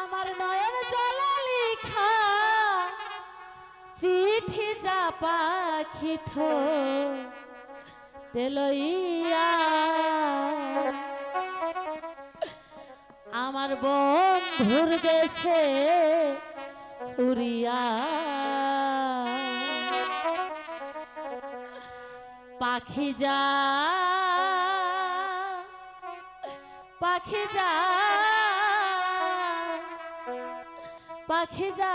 আমার নয়ন জলে লিখা চিঠি যা পাখি ঠোলইয়া আমার বন্ধুর দেশে উড়িয়া। পাখি যা পাখি পাখি যা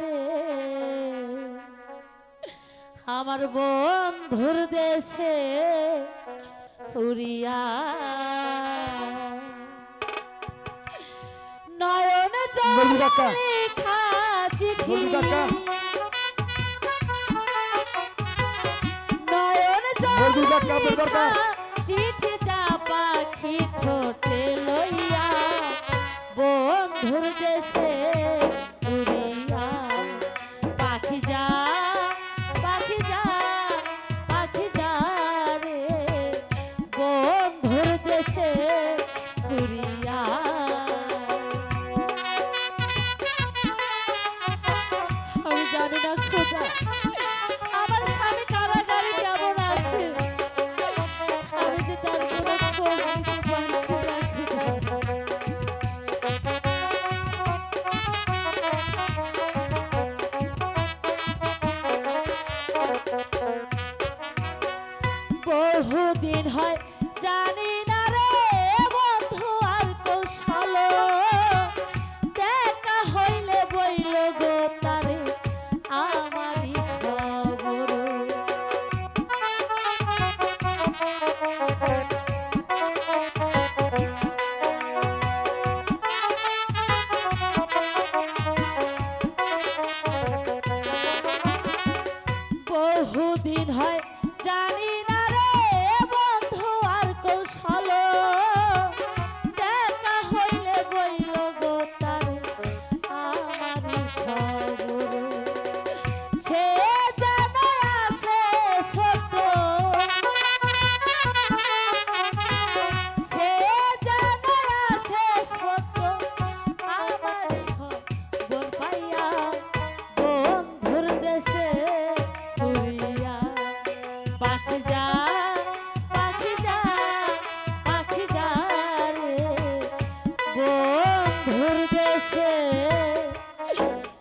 রে। আমার বন্ধুর দেশে উড়িয়া নয়ন? লেখা চিঠি। নয়ন দেশে উড়িয়া পাখি যা পাখি যা পাখি যা রে। বন্ধুর দেশে উড়িয়া আমি জানি না খোঁজা Thank you.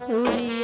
狐狸。